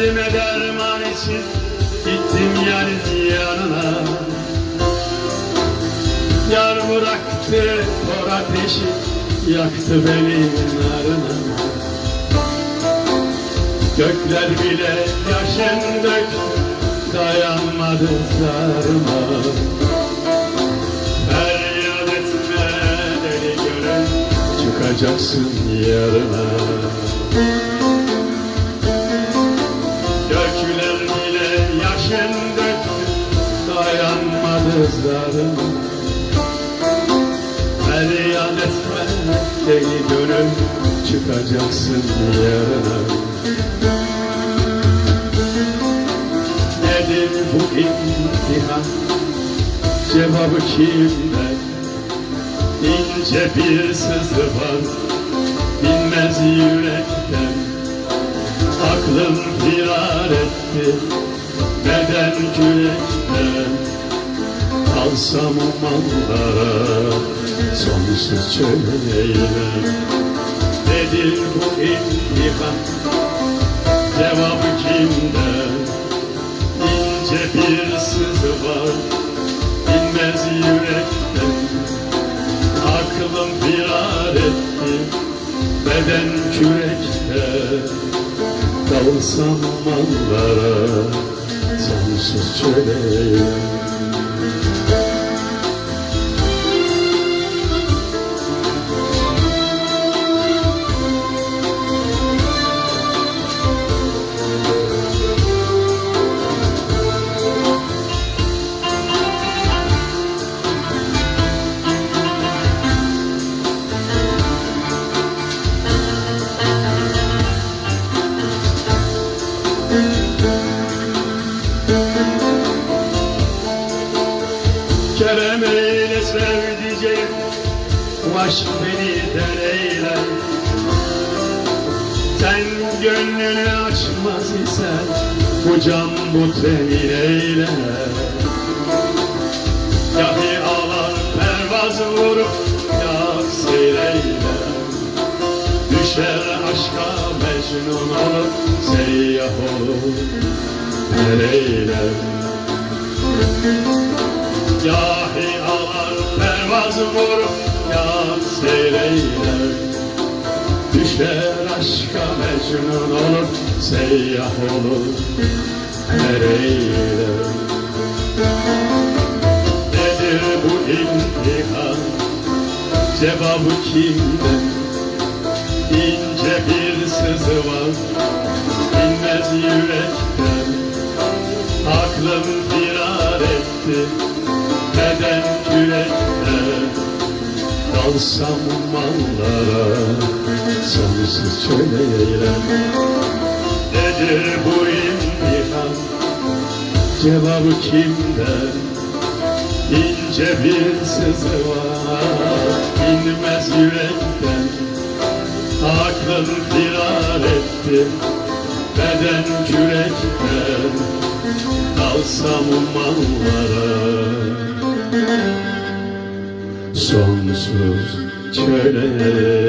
Derdime derman için gittim yarın yanına Yar bıraktı kor ateşi yaktı beni narına. Gökler bile yaşın döktü dayanmadı zarıma. Feryat etme deli gönül çıkacaksın yarına dayanmadı zarıma Feryat etme deli gönül çıkacaksın yarına Nedir bu imtihan? Cevabı kimde? İnce bir sızı var. Bilmez yürekten Kalsam umanlara sonsuz çöleyle Nedir bu imtihan cevabı kimde İnce bir sızı var. Bilmez yürekten. Aklım firar etti beden kürekte. Dalsam mallara sonsuz çöle Kerem eyle sevdiceğim. Bu aşk beni deneyle Sen gönlünü açmaz isen Bu can bu temin eyle Yahi ağlar pervaz vurup Ya seyreyle Düşer aşka mecnun olup Seyyah olur Nereyle Yahi ağlar pervaz vurup yar seyreyler Düşer aşka mecnun olur seyyah olur nereyler Nedir bu imtihan? Cevabı kimde İnce bir sızı var beden kürekte Dalsam mallara sonsuz çöleyle Nedir bu imtihan cevabı kimde İnce bir sızı var inmez yürekten. Aklım firar etti beden kürekten? Dalsam mallara sonsuz çöleyle